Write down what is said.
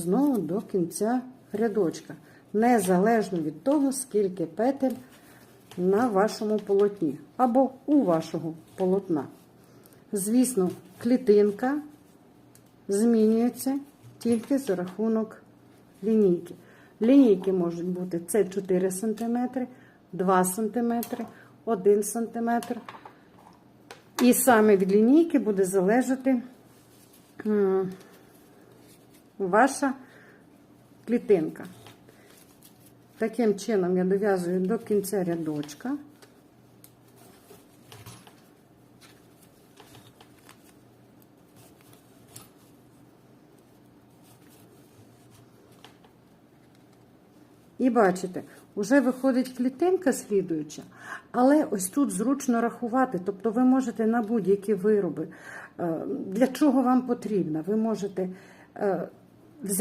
Знову до кінця рядочка, незалежно від того, скільки петель на вашому полотні або у вашого полотна. Звісно, клітинка змінюється тільки за рахунок лінійки. Лінійки можуть бути це 4 см, 2 см, 1 см. І саме від лінійки буде залежати ваша клітинка. Таким чином я дов'язую до кінця рядочка. І бачите, вже виходить клітинка слідуюча, але ось тут зручно рахувати. Тобто ви можете на будь-які вироби, е, для чого вам потрібно, ви можете Exactly.